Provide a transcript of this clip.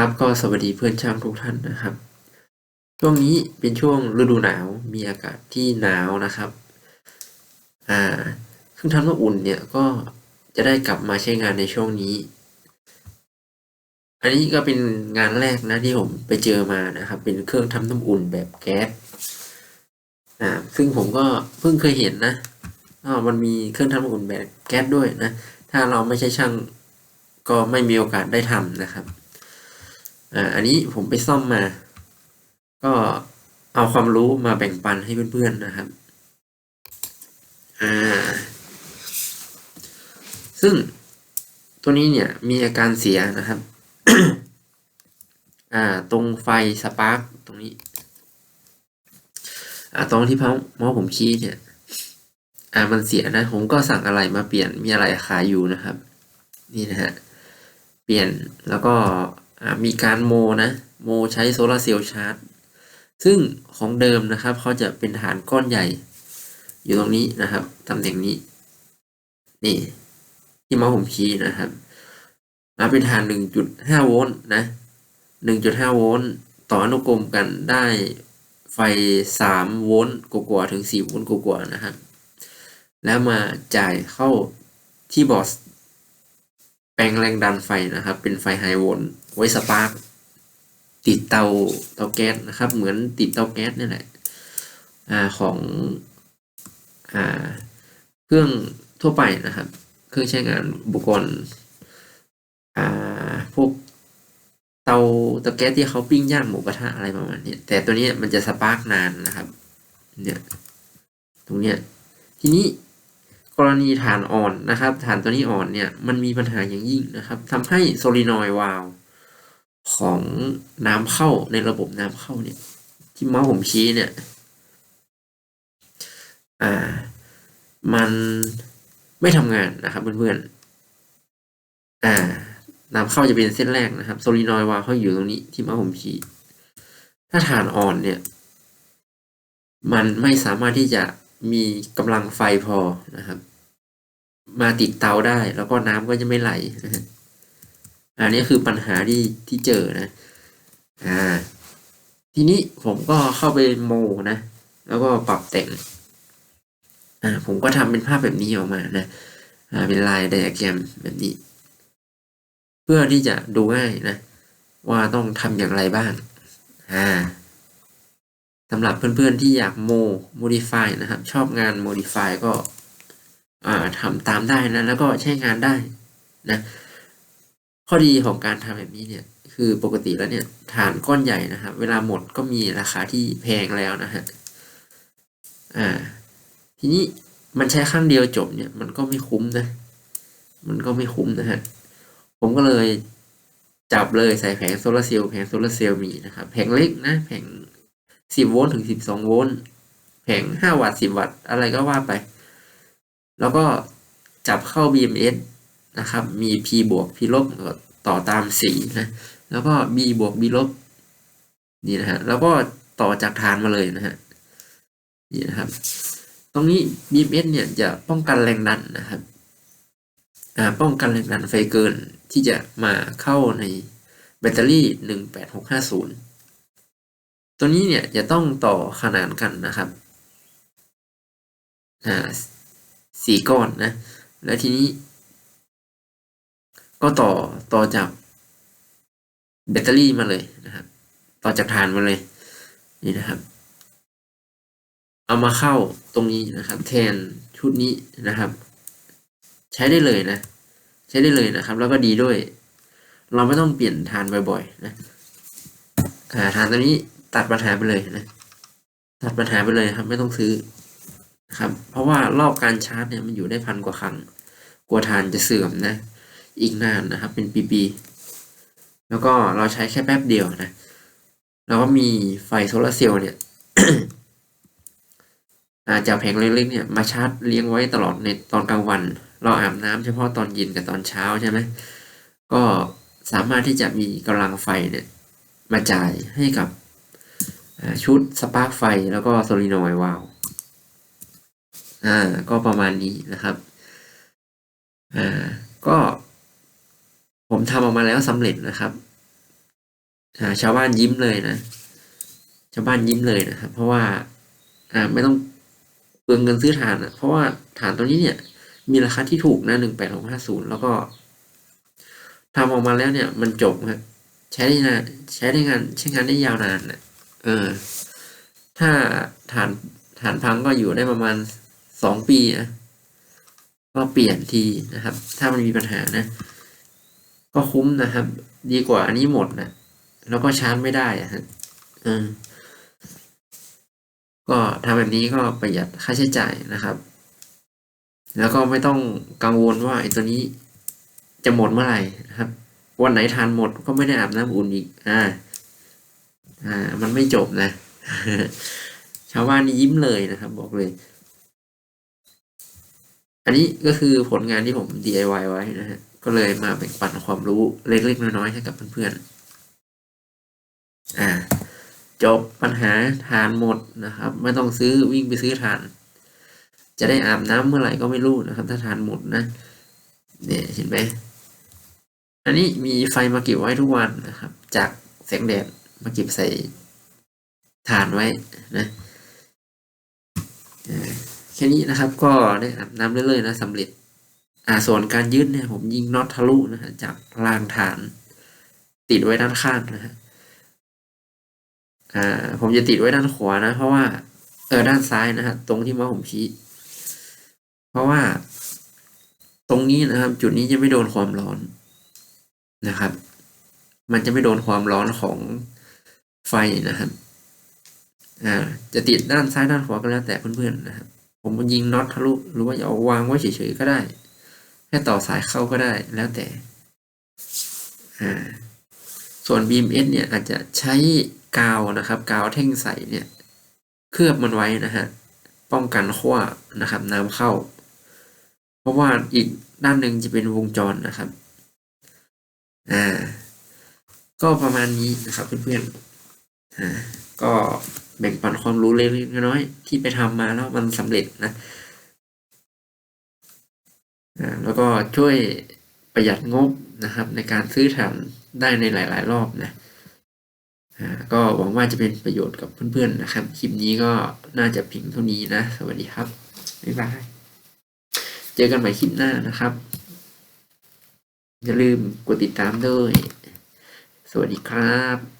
ครับก็สวัสดีเพื่อนช่างทุกท่านนะครับ ช่วงนี้เป็นช่วงฤดูหนาวมีอากาศที่หนาวนะครับ อ่าเครื่องทำน้ำอุ่นเนี่ยก็จะได้กลับมาใช้งานในช่วงนี้ อันนี้ก็เป็นงานแรกนะที่ผมไปเจอมานะครับ เป็นเครื่องทำน้ำอุ่นแบบแก๊สอ่าซึ่งผมก็เพิ่งเคยเห็นนะอ๋อมันมีเครื่องทำน้ำอุ่นแบบแก๊สด้วยนะ ถ้าเราไม่ใช่ช่างก็ไม่มีโอกาสได้ทำนะครับ อ่าอันนี้ผมไปซ่อมมา ก็เอาความรู้มาแบ่งปันให้เพื่อนๆนะครับ อ่า ซึ่งตัวนี้เนี่ยมีอาการเสียนะครับ อ่า ตรงไฟสปาร์กตรงนี้ อ่า ตรงที่เมาส์ผมชี้เนี่ย อ่า มันเสียนะ ผมก็สั่งอะไรมาเปลี่ยน มีอะไรขายอยู่นะครับ นี่นะฮะ เปลี่ยนแล้วก็ มีการโมนะโมใช้โซลาร์เซลล์ชาร์จ ซึ่งของเดิมนะครับเขาจะเป็นฐานก้อนใหญ่ อยู่ตรงนี้นะครับตำแหน่งนี้ นี่ที่เมาส์ผมชี้นะครับเป็นฐาน 1.5 โวลต์นะ 1.5 โวลต์ต่ออนุกรมกันได้ไฟ 3 โวลต์กว่าๆถึง 4 โวลต์กว่าๆนะครับ แล้วมาจ่ายเข้าที่บอร์ด แปลงแรงดันไฟนะครับ เป็นไฟไฮโวลต์ไว้สปาร์กติดเตาเตาแก๊สนะครับ เหมือนติดเตาแก๊สนี่แหละอ่าของอ่าเครื่องทั่วไปนะครับ เครื่องใช้งานอุปกรณ์อ่าพวกเตาเตาแก๊สที่เขาปิ้งย่างหมูกระทะอะไรประมาณนี้แต่ตัวนี้มันจะสปาร์กนานนะครับ เนี่ย ตรงเนี้ยทีนี้ กรณีฐานอ่อนนะครับ ฐานตัวนี้อ่อนเนี่ยมันมีปัญหาอย่างยิ่งนะครับทำให้โซลินอยวาลของน้ำเข้าในระบบน้ำเข้าเนี่ย ที่เมาส์ผมชี้เนี่ย อ่า มันไม่ทำงานนะครับเพื่อนๆอ่า น้ำเข้าจะเป็นเส้นแรกนะครับโซลินอยวาลเขาอยู่ตรงนี้ที่เมาส์ผมชี้ถ้าฐานอ่อนเนี่ย มันไม่สามารถที่จะ มีกำลังไฟพอนะครับ มาติดเตาได้ แล้วก็น้ำก็จะไม่ไหลนะฮะอันนี้คือปัญหาที่ที่เจอนะอ่าทีนี้ผมก็เข้าไปโมนะ แล้วก็ปรับแต่งอ่าผมก็ทำเป็นภาพแบบนี้ออกมานะอ่าเป็นลายไดอะแกรมแบบนี้ เพื่อที่จะดูง่ายนะ ว่าต้องทำอย่างไรบ้างอ่า สำหรับเพื่อนๆที่อยากโม modify นะครับ ชอบงาน modify ก็ทำตามได้นะ แล้วก็ใช้งานได้นะข้อดีของการทำแบบนี้เนี่ย คือปกติแล้วเนี่ยฐานก้อนใหญ่นะครับ เวลาหมดก็มีราคาที่แพงแล้วนะฮะอ่า ทีนี้มันใช้ครั้งเดียวจบเนี่ย มันก็ไม่คุ้มนะ มันก็ไม่คุ้มนะฮะผมก็เลยจับเลยใส่แผงโซลาเซลล์แผงโซลาเซลล์มีนะครับ แผงเล็กนะ แผง สิบโวลต์ถึงสิบสองโวลต์แผงห้าวัตต์สิบวัตต์ อะไรก็ว่าไป แล้วก็จับเข้า BMS นะครับ มี P บวก P ลบต่อตามสีนะ แล้วก็ B บวก B ลบ นี่นะฮะ แล้วก็ต่อจากฐานมาเลยนะฮะ นี่นะครับ ตรงนี้ BMS เนี่ยจะป้องกันแรงดันนะครับป้องกันแรงดันไฟเกินที่จะมาเข้าในแบตเตอรี่ 18650 ตัวนี้เนี่ยจะต้องต่อขนานกันนะครับอ่าสี่ก้อนนะ แล้วทีนี้ ก็ต่อต่อจากแบตเตอรี่มาเลยนะครับ ต่อจากฐานมาเลย นี่นะครับ เอามาเข้าตรงนี้นะครับ แทนชุดนี้นะครับ ใช้ได้เลยนะ ใช้ได้เลยนะครับ แล้วก็ดีด้วย เราไม่ต้องเปลี่ยนฐานบ่อยๆนะอ่าฐานตัวนี้ ตัดปัญหาไปเลยนะตัดปัญหาไปเลยครับ ไม่ต้องซื้อครับ เพราะว่ารอบการชาร์จเนี่ยมันอยู่ได้พันกว่าครั้งกลัวฐานจะเสื่อมนะ อีกนานนะครับ เป็นปีๆแล้วก็เราใช้แค่แป๊บเดียวนะแล้วก็มีไฟโซลาเซลล์เนี่ยอาจากแผงเล็กๆเนี่ยมาชาร์จเลี้ยงไว้ตลอดในตอนกลางวัน เราอาบน้ำเฉพาะตอนเย็นกับตอนเช้าใช่ไหมก็สามารถที่จะมีกำลังไฟเนี่ย มาจ่ายให้กับ ชุดสปาร์กไฟแล้วก็โซลิโนอยวาลอ่า ก็ประมาณนี้นะครับ อ่า ก็ ผมทำออกมาแล้วสำเร็จนะครับ อ่า ชาวบ้านยิ้มเลยนะ ชาวบ้านยิ้มเลยนะครับ เพราะว่า อ่า ไม่ต้องเปลืองเงินซื้อฐานอะเพราะว่าฐานตัวนี้เนี่ย มีราคาที่ถูกนะหนึ่งแปดหกห้าศูนย์แล้วก็ทำออกมาแล้วเนี่ย มันจบครับใช้ได้นานใช้ได้งานใช้งานได้ยาวนานนะ เออ ถ้าฐานฐานพังก็อยู่ได้ประมาณสองปีนะก็เปลี่ยนทีนะครับ ถ้ามันมีปัญหานะ ก็คุ้มนะครับ ดีกว่าอันนี้หมดนะแล้วก็ชาร์จไม่ได้อะฮะเออก็ทำแบบนี้ก็ประหยัดค่าใช้จ่ายนะครับ แล้วก็ไม่ต้องกังวลว่าไอ้ตัวนี้จะหมดเมื่อไหร่นะครับ วันไหนทานหมดก็ไม่ได้อาบน้ำอุ่นอีก อ่า อ่า มันไม่จบนะ ชาวบ้านนี่ยิ้มเลยนะครับ บอกเลย อันนี้ก็คือผลงานที่ผม DIY ไว้นะฮะ ก็เลยมาแบ่งปันความรู้เล็กๆน้อยๆให้กับเพื่อนๆ อ่า จบปัญหาทานหมดนะครับ ไม่ต้องซื้อวิ่งไปซื้อทาน จะได้อาบน้ำเมื่อไหร่ก็ไม่รู้นะครับ ถ้าทานหมดนะ เนี่ยเห็นไหมอันนี้มีไฟมาเก็บไว้ทุกวันนะครับ จากแสงแดด มาเก็บใส่ฐานไว้นะแค่นี้นะครับก็ได้อาบน้ำเรื่อยๆนะสำเร็จอ่าส่วนการยืดเนี่ย ผมยิงน็อตทะลุนะฮะจากรางฐานติดไว้ด้านข้างนะฮะอ่าผมจะติดไว้ด้านขวานะ เพราะว่าเออด้านซ้ายนะฮะตรงที่มาผมชี้ เพราะว่าตรงนี้นะครับ จุดนี้จะไม่โดนความร้อนนะครับ มันจะไม่โดนความร้อนของ ไฟนะครับ อ่า จะติดด้านซ้ายด้านขวาก็แล้วแต่เพื่อนๆนะครับ ผมยิงน็อตทะลุหรือว่าจะเอาวางไว้เฉยๆก็ได้แค่ต่อสายเข้าก็ได้แล้วแต่ อ่า ส่วน BMS เนี่ยอาจจะใช้กาวนะครับ กาวแท่งใสเนี่ย เคลือบมันไว้นะฮะ ป้องกันขั้วนะครับ น้ำเข้า เพราะว่าอีกด้านหนึ่งจะเป็นวงจรนะครับ อ่า ก็ประมาณนี้นะครับเพื่อนๆ อ่าก็แบ่งปันความรู้เล็กๆน้อยๆที่ไปทำมาแล้วมันสำเร็จนะอ่าแล้วก็ช่วยประหยัดงบนะครับ ในการซื้อถ่านได้ในหลาย ๆ รอบนะอ่าก็หวังว่าจะเป็นประโยชน์กับเพื่อนๆนะครับ คลิปนี้ก็น่าจะเพียงเท่านี้นะ สวัสดีครับบ๊ายบายเจอกันใหม่คลิปหน้านะครับ อย่าลืมกดติดตามด้วย สวัสดีครับ